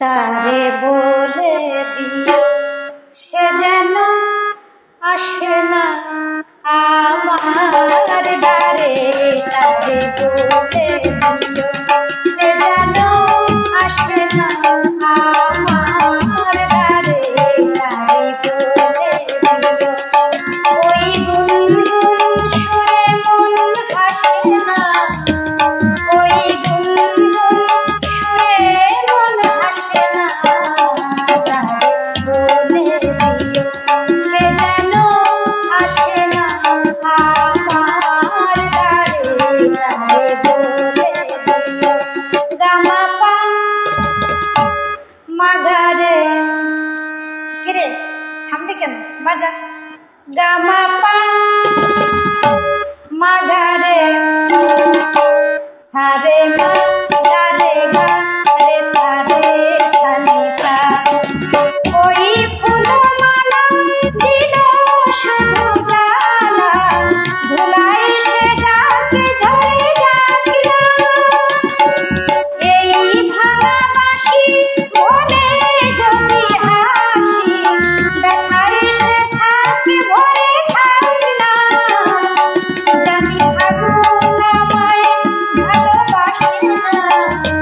তারে বলে দিও সে যেন আসে না। কিরে থামবে কেন? বাজা। গামা পা, মাগারে সারে মা গারে সারে সানি ধুলাই সে যাকে ঝরে thank you.